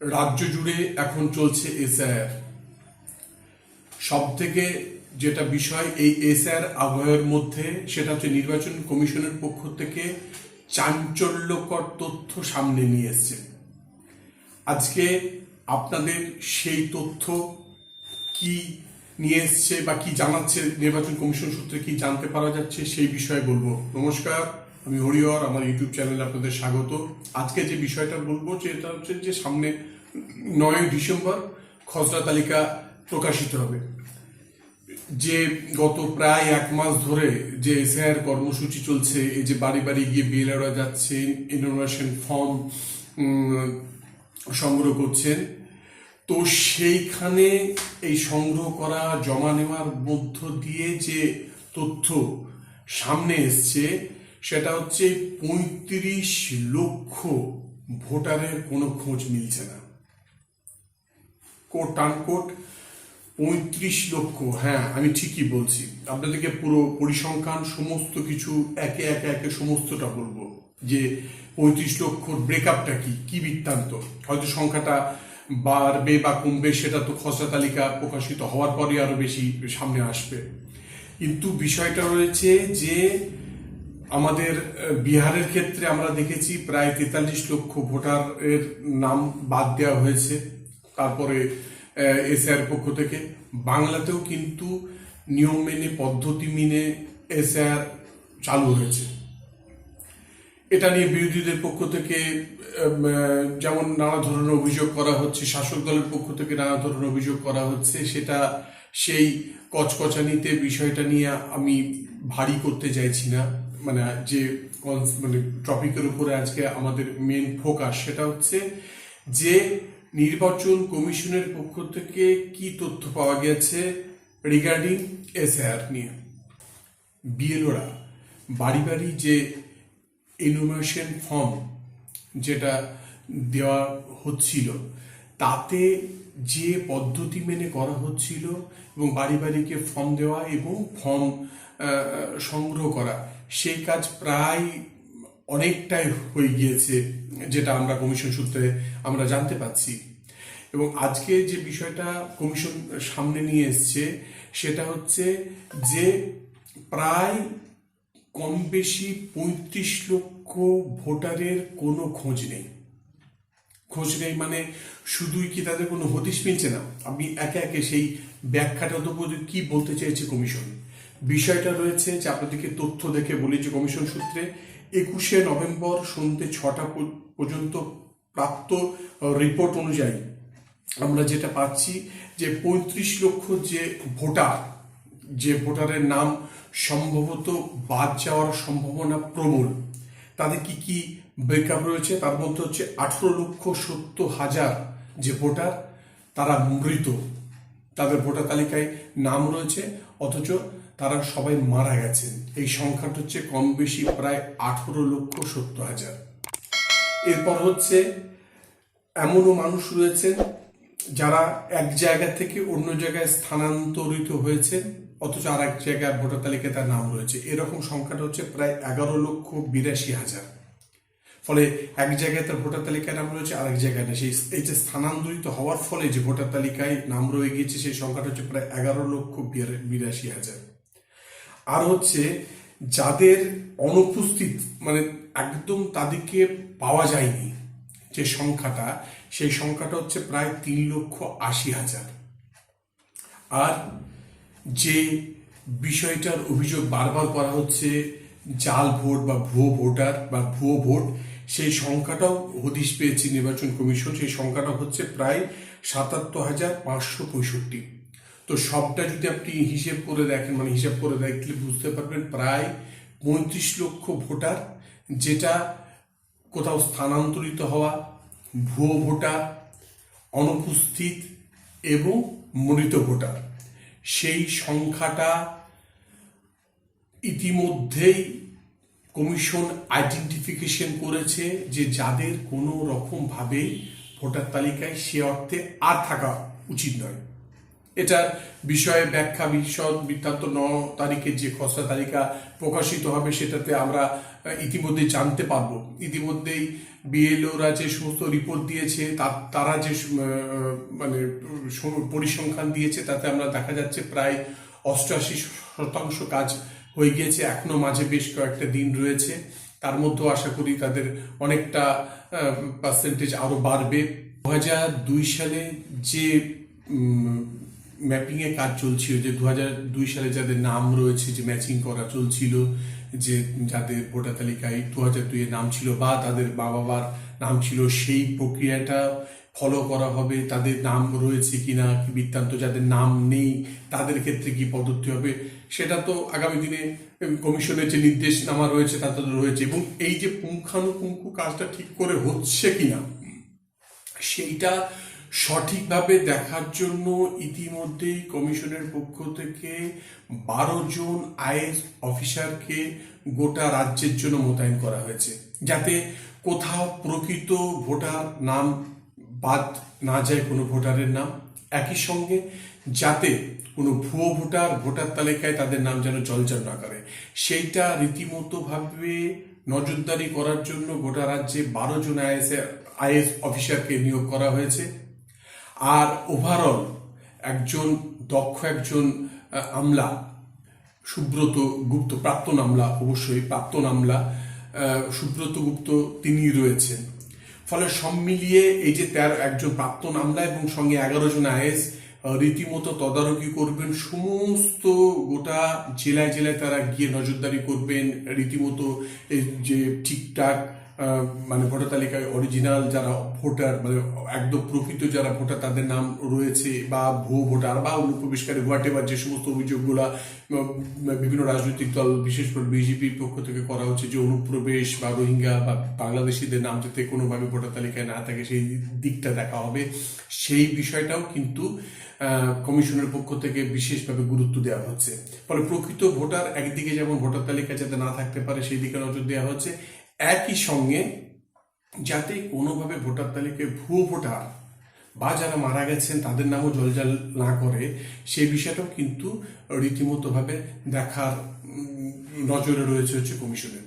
রাজ্য জুড়ে এখন চলছে এসআইআর। সব থেকে যেটা বিষয়, এই এসআইআর আবহাওয়ার মধ্যে সেটা হচ্ছে নির্বাচন কমিশনের পক্ষ থেকে চাঞ্চল্যকর তথ্য সামনে নিয়ে এসছে। আজকে আপনাদের সেই তথ্য কি নিয়ে এসছে বা কি জানাচ্ছে নির্বাচন কমিশন সূত্রে কি জানতে পারা যাচ্ছে সেই বিষয়ে বলব। নমস্কার। আমি হরিহর, আমার ইউটিউব চ্যানেলে আপনাদের স্বাগত। আজকে যে বিষয়টা বলব, যে এটা হচ্ছে যে সামনে নয় ডিসেম্বর খসড়া তালিকা প্রকাশিত হবে। যে গত প্রায় এক মাস ধরে যে এসআইআর কর্মসূচি চলছে, এই যে বাড়ি বাড়ি গিয়ে বিএলআররা যাচ্ছে, ইনোভেশন ফর্ম সংগ্রহ করছেন, তো সেইখানে এই সংগ্রহ করা, জমা নেওয়ার মধ্য দিয়ে যে তথ্য সামনে এসছে সেটা হচ্ছে পঁয়ত্রিশ লক্ষ ভোটারের কোনো খোঁজ মিলছে না। কোট আনকোট পঁয়ত্রিশ লক্ষ হ্যাঁ আমি ঠিকই বলছি। আপনাদেরকে পুরো পরিসংখ্যান সমস্ত কিছু একে একে একে সমস্তটা বলব যে পঁয়ত্রিশ লক্ষর ব্রেকআপটা কি কি বৃত্তান্ত? হয়তো সংখ্যাটা বাড়বে বা কমবে, সেটা তো খসড়া তালিকা প্রকাশিত হওয়ার পরে আরও বেশি সামনে আসবে। কিন্তু বিষয়টা রয়েছে যে আমাদের বিহারের ক্ষেত্রে আমরা দেখেছি প্রায় তেতাল্লিশ লক্ষ ভোটারের নাম বাদ দেওয়া হয়েছে তারপরে এসআর পক্ষ থেকে। বাংলাতেও কিন্তু নিয়ম মেনে, পদ্ধতি মেনে এসআর চালু হয়েছে। এটা নিয়ে বিরোধীদের পক্ষ থেকে যেমন নানা ধরনের অভিযোগ করা হচ্ছে, শাসক দলের পক্ষ থেকে নানা ধরনের অভিযোগ করা হচ্ছে, সেটা সেই কচকচানিতে বিষয়টা নিয়ে আমি ভারী করতে চাইছি না। মানে যে মানে টপিকের উপরে আজকে আমাদের মেন ফোকাস সেটা হচ্ছে যে নির্বাচন কমিশনের পক্ষ থেকে কি তথ্য পাওয়া গেছে রিগার্ডিং এসআর নিয়ে। বিএলওরা বাড়ি বাড়ি যে ইনোভেশন ফর্ম যেটা দেওয়া হচ্ছিল, তাতে যে পদ্ধতি মেনে করা হচ্ছিল এবং বাড়ি বাড়িকে ফর্ম দেওয়া এবং ফর্ম সংগ্রহ করা, সেই কাজ প্রায় অনেকটাই হয়ে গিয়েছে, যেটা আমরা কমিশন সূত্রে আমরা জানতে পাচ্ছি এবং আজকে যে বিষয়টা কমিশন সামনে নিয়ে এসছে, সেটা হচ্ছে যে প্রায় কম বেশি পঁয়ত্রিশ লক্ষ ভোটারের কোনো খোঁজ নেই। খোঁজ নেই মানে শুধুই কি তাদের কোনো হদিশ মিলছে না? আমি একে একে সেই ব্যাখ্যাটা তো বলি- কি বলতে চেয়েছে কমিশন? বিষয়টা রয়েছে যে আপনাদেরকে তথ্য দেখে বলি যে কমিশন সূত্রে একুশে নভেম্বর সন্ধ্যে ছটা পর্যন্ত প্রাপ্ত রিপোর্ট অনুযায়ী আমরা যেটা পাচ্ছি যে পঁয়ত্রিশ লক্ষ যে ভোটার, যে ভোটারের নাম সম্ভবত বাদ যাওয়ার সম্ভাবনা প্রবল, তাদের কি কি ব্রেকআপ রয়েছে। তার মধ্যে হচ্ছে আঠেরো লক্ষ সত্তর হাজার যে ভোটার, তারা মৃত। তাদের ভোটার তালিকায় নাম রয়েছে, অথচ তারা সবাই মারা গেছেন। এই সংখ্যাটা হচ্ছে কম বেশি প্রায় আঠেরো লক্ষ সত্তর হাজার। এরপর হচ্ছে এমনও মানুষ রয়েছেন যারা এক জায়গা থেকে অন্য জায়গায় স্থানান্তরিত হয়েছে অথচ আর এক জায়গায় ভোটার তালিকায় তার নাম রয়েছে। এরকম সংখ্যাটা হচ্ছে প্রায় এগারো লক্ষ বিরাশি হাজার। ফলে এক জায়গায় তার ভোটার তালিকায় নাম রয়েছে, আরেক জায়গায় না সেই এই যে স্থানান্তরিত হওয়ার ফলে যে ভোটার তালিকায় নাম রয়ে গিয়েছে, সেই সংখ্যাটা হচ্ছে প্রায় এগারো লক্ষ বিরাশি হাজার। আর হচ্ছে যাদের অনুপস্থিত মানে একদম তাদেরকে পাওয়া যায়নি যে সংখ্যাটা, সেই সংখ্যাটা হচ্ছে প্রায় তিন লক্ষ আশি হাজার। আর যে বিষয়টার অভিযোগ বারবার করা হচ্ছে, জাল ভোট বা ভুয়ো ভোটার বা ভুয়ো ভোট সেই সংখ্যাটাও হদিশ পেয়েছে নির্বাচন কমিশন, সেই সংখ্যাটা হচ্ছে প্রায় সাতাত্তর হাজার পাঁচশো পঁয়ষট্টি। তো সবটা যদি আপনি হিসেব করে দেখেন মানে হিসাব করে দেখলে বুঝতে পারবেন প্রায় পঁয়ত্রিশ লক্ষ ভোটার, যেটা কোথাও স্থানান্তরিত হওয়া, ভুয়ো ভোটার, অনুপস্থিত এবং মৃত ভোটার। সেই সংখ্যাটা ইতিমধ্যেই কমিশন আইডেন্টিফিকেশন করেছে যে যাদের কোনো রকমভাবে ভোটার তালিকায় সে অর্থে আর থাকা উচিত নয়। এটার বিষয়ে ব্যাখ্যা বিশদ বৃত্তান্ত ন তারিখে যে খসড়া তালিকা প্রকাশিত হবে সেটাতে আমরা আহ, ইতিমধ্যেই জানতে পারব। ইতিমধ্যেই বিএলওরা যে সমস্ত রিপোর্ট দিয়েছে তা- তারা যে মানে পরিসংখ্যান দিয়েছে তাতে আমরা দেখা যাচ্ছে প্রায় অষ্টআশি শতাংশ কাজ হয়ে গিয়েছে এখনও মাঝে বেশ কয়েকটা দিন রয়েছে। তার মধ্যেও আশা করি তাদের অনেকটা পার্সেন্টেজ আরও বাড়বে। দু হাজার দুই সালে যে ম্যাপিং এর কাজ চলছিল, যে দু হাজার দুই সালে যাদের নাম রয়েছে, যে ম্যাচিং করা চলছিল, যে যাদের ভোটার তালিকায় দু হাজার দুই এর নাম ছিল বা তাদের বাবা বাবার নাম ছিল, সেই প্রক্রিয়াটা ফলো করা হবে, তাদের নাম রয়েছে কিনা, কি বৃত্তান্ত, যাদের নাম নেই, তাদের ক্ষেত্রে কি পদ্ধতি হবে, সেটা তো আগামী দিনে কমিশনের যে নির্দেশনামা রয়েছে তাতে তো রয়েছে। এবং এই যে পুঙ্খানুপুঙ্খু কাজটা ঠিক করে হচ্ছে কিনা, সেইটা সঠিকভাবে দেখার জন্য ইতিমধ্যেই কমিশনের পক্ষ থেকে বারো জন আইএস অফিসারকে গোটা রাজ্যের জন্য মোতায়েন করা হয়েছে, যাতে কোথাও প্রকৃত ভোটার নাম বাদ না যায় কোনো ভোটারের নাম। একই সঙ্গে যাতে কোনো ভুয়ো ভোটার ভোটার তালিকায় তাদের নাম যেন জলজল না করে। সেইটা রীতিমতো ভাবে নজরদারি করার জন্য গোটা রাজ্যে বারো জন আইএস আইএস অফিসারকে নিয়োগ করা হয়েছে। আর ওভারঅল একজন দক্ষ একজন আমলা, সুব্রত গুপ্ত, প্রাক্তন আমলা, অবশ্যই প্রাক্তন আমলা সুব্রত গুপ্ত তিনি রয়েছেন। ফলে সব মিলিয়ে এই যে তেরো, একজন প্রাক্তন আমলা এবং সঙ্গে এগারো জন আইএস রীতিমতো তদারকি করবেন। সমস্ত গোটা জেলায় জেলায় তারা গিয়ে নজরদারি করবেন। রীতিমতো যে ঠিকঠাক মানে ভোটার তালিকায় অরিজিনাল যারা ভোটার মানে একদম প্রকৃত যারা ভোটার, তাদের নাম রয়েছে বা ভুয়ো ভোটার বা অনুপ্রবেশকারী হোয়াট এভার যে সমস্ত অভিযোগগুলা বিভিন্ন রাজনৈতিক দল, বিশেষ করে বিজেপির পক্ষ থেকে করা হচ্ছে যে অনুপ্রবেশ বা রোহিঙ্গা বা বাংলাদেশিদের নাম যাতে কোনোভাবে ভোটার তালিকায় না থাকে, সেই দিকটা দেখা হবে। সেই বিষয়টাও কিন্তু কমিশনের পক্ষ থেকে বিশেষভাবে গুরুত্ব দেওয়া হচ্ছে। ফলে প্রকৃত ভোটার একদিকে যেমন ভোটার তালিকায় যাতে না থাকতে পারে, সেই দিকে নজর দেওয়া হচ্ছে। একই সঙ্গে যাতে কোনোভাবে ভোটার তালিকায় ভুয়ো ভোটার বা যারা মারা গেছেন তাদের নামও জলজাল না করে, সেই বিষয়টাও কিন্তু রীতিমতোভাবে দেখার নজরে রয়েছে হচ্ছে কমিশনের।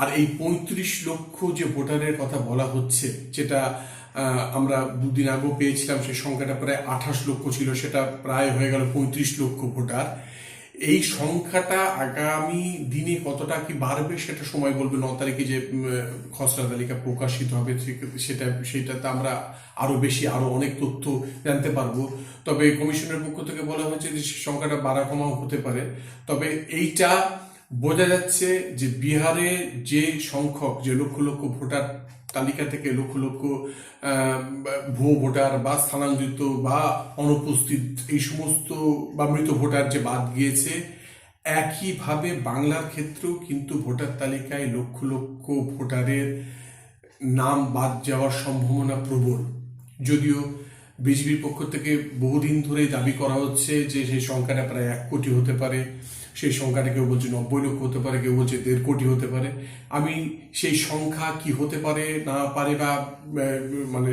আর এই পঁয়ত্রিশ লক্ষ যে ভোটারের কথা বলা হচ্ছে, যেটা আমরা দুদিন আগেও পেয়েছিলাম, সেই সংখ্যাটা প্রায় আঠাশ লক্ষ ছিল, সেটা প্রায় হয়ে গেল পঁয়ত্রিশ লক্ষ ভোটার। এই সংখ্যাটা আগামী দিনে কতটা কি বাড়বে সেটা সময় বলবে। ন তারিখে যে খসড়া তালিকা প্রকাশিত হবে সেটা, সেটাতে আমরা আরও বেশি, আরও অনেক তথ্য জানতে পারব। তবে কমিশনের পক্ষ থেকে বলা হয়েছে যে সংখ্যাটা বাড়া কমাও হতে পারে। তবে এইটা বোঝা যাচ্ছে যে বিহারে যে সংখ্যক, যে লক্ষ লক্ষ ভোটার তালিকা থেকে লক্ষ লক্ষ ভুয়ো ভোটার বা স্থানান্তরিত বা অনুপস্থিত এই সমস্ত বা মৃত ভোটার যে বাদ গিয়েছে, একইভাবে বাংলার ক্ষেত্রেও কিন্তু ভোটার তালিকায় লক্ষ লক্ষ ভোটারের নাম বাদ যাওয়ার সম্ভাবনা প্রবল। যদিও বিজেপির পক্ষ থেকে বহুদিন ধরেই দাবি করা হচ্ছে যে সেই সংখ্যাটা প্রায় এক কোটি হতে পারে। সেই সংখ্যাটা কেউ বলছে নব্বই লক্ষ হতে পারে, কেউ বলছে দেড় কোটি হতে পারে। আমি সেই সংখ্যা কি হতে পারে, না পারে বা মানে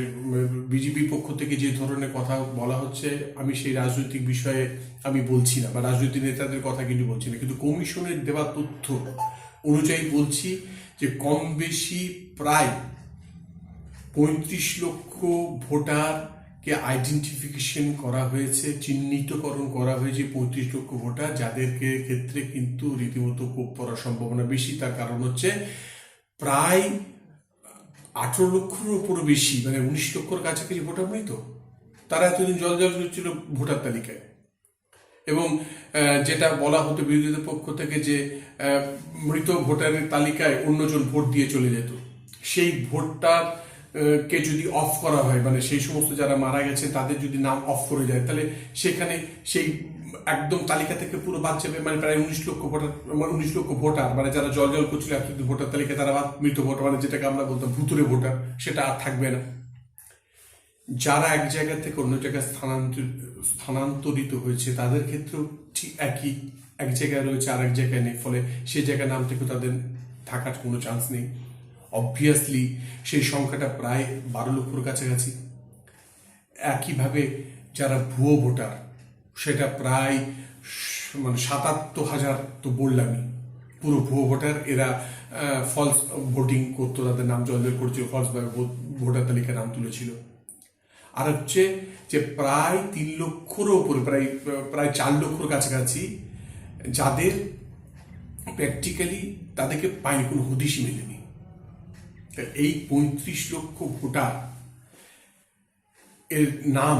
বিজেপির পক্ষ থেকে যে ধরনের কথা বলা হচ্ছে, আমি সেই রাজনৈতিক বিষয়ে আমি বলছি না, বা রাজনৈতিক নেতাদের কথা কিন্তু বলছি না। কিন্তু কমিশনের দেওয়া তথ্য অনুযায়ী বলছি যে কম বেশি প্রায় পঁয়ত্রিশ লক্ষ ভোটারকে আইডেন্টিফিকেশন করা হয়েছে, চিহ্নিতকরণ করা হয়েছে পঁয়ত্রিশ লক্ষ ভোটার, যাদেরকে ক্ষেত্রে কিন্তু রীতিমতো কোপ পড়ার সম্ভাবনা বেশি। তার কারণ হচ্ছে প্রায় আঠারো লক্ষের উপর বেশি মানে উনিশ লক্ষর কাছাকাছি ভোটার নেই তো? তারা এতদিন জল জল ছিল ভোটার তালিকায়। এবং যেটা বলা হতো বিরোধীদের পক্ষ থেকে যে মৃত ভোটারের তালিকায় অন্যজন ভোট দিয়ে চলে যেত। সেই ভোটটার কে যদি অফ করা হয় মানে সেই সমস্ত যারা মারা গেছে তাদের যদি নাম অফ করে যায়, তাহলে সেখানে সেই একদম তালিকা থেকে পুরো বাদ যাবে মানে প্রায় উনিশ লক্ষ ভোটার মানে উনিশ লক্ষ ভোটার মানে যারা জল জল করছিল ভোটার তালিকা তারা বাদ, মৃত ভোটার মানে যেটাকে আমরা বলতাম ভুতুরে ভোটার, সেটা আর থাকবে না। যারা এক জায়গা থেকে অন্য জায়গায় স্থানান্তর, স্থানান্তরিত হয়েছে, তাদের ক্ষেত্রেও ঠিক একই, এক জায়গায় রয়েছে আর এক জায়গায় নেই, ফলে সেই জায়গায় নাম থেকে তাদের থাকার কোনো চান্স নেই। অবভিয়াসলি সেই সংখ্যাটা প্রায় বারো লক্ষর কাছাকাছি। একইভাবে যারা ভুয়ো ভোটার, সেটা প্রায় মানে সাতাত্তর হাজার তো বললামই। পুরো ভুয়ো ভোটার, এরা ফলস ভোটিং করতো, তাদের নাম জয়জয় করছিল ফলসভাবে ভোটার তালিকায় নাম তুলেছিল। আর হচ্ছে যে প্রায় তিন লক্ষরও উপরে, প্রায় প্রায় চার লক্ষর কাছাকাছি যাদের প্র্যাকটিক্যালি তাদেরকে পায়নি কোনো হদিশই মেলেনি। এই পঁয়ত্রিশ লক্ষ ভোটার এর নাম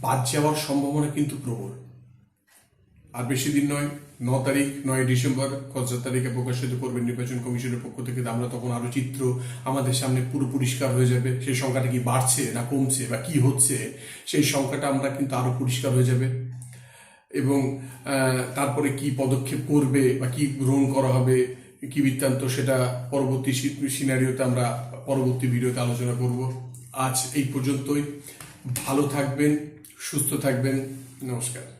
বাদ যাওয়ার সম্ভাবনা কিন্তু প্রবল। আর বেশি দিন নয়, ন তারিখ, নয় ডিসেম্বর, খসড়া তারিখে প্রকাশিত করবেন নির্বাচন কমিশনের পক্ষ থেকে। আমরা তখন আরও চিত্র আমাদের সামনে পুরো পরিষ্কার হয়ে যাবে। সেই সংখ্যাটা কি বাড়ছে না কমছে বা কি হচ্ছে, সেই সংখ্যাটা আমরা কিন্তু আরও পরিষ্কার হয়ে যাবে। এবং তারপরে কি পদক্ষেপ করবে বা কি গ্রহণ করা হবে কি বৃত্তান্ত সেটা পরবর্তী সিনারিওতে আমরা পরবর্তী ভিডিওতে আলোচনা করব। আজ এই পর্যন্তই। ভালো থাকবেন, সুস্থ থাকবেন। নমস্কার।